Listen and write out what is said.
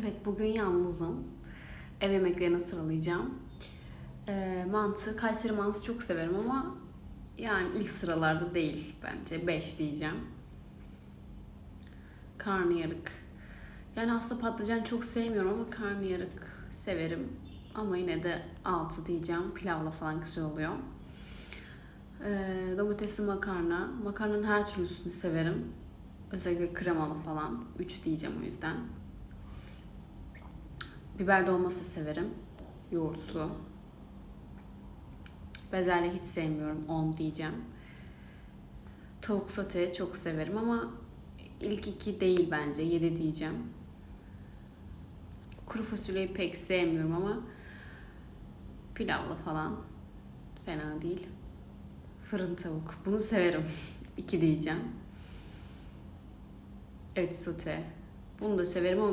Evet bugün yalnızım. Ev yemeklerini sıralayacağım. Ee, mantı, Kayseri mantısı çok severim ama yani ilk sıralarda değil bence. 5 diyeceğim. Karnıyarık. Yani aslında patlıcan çok sevmiyorum ama karnıyarık severim. Ama yine de 6 diyeceğim. Pilavla falan güzel oluyor. Ee, domatesli makarna. Makarnanın her türlüsünü severim. Özellikle kremalı falan. 3 diyeceğim o yüzden. Biber dolması severim. Yoğurtlu. Bezelye hiç sevmiyorum. 10 diyeceğim. Tavuk sote çok severim ama ilk iki değil bence. 7 diyeceğim. Kuru fasulyeyi pek sevmiyorum ama pilavla falan fena değil. Fırın tavuk. Bunu severim. 2 diyeceğim. Evet sote. Bunu da severim ama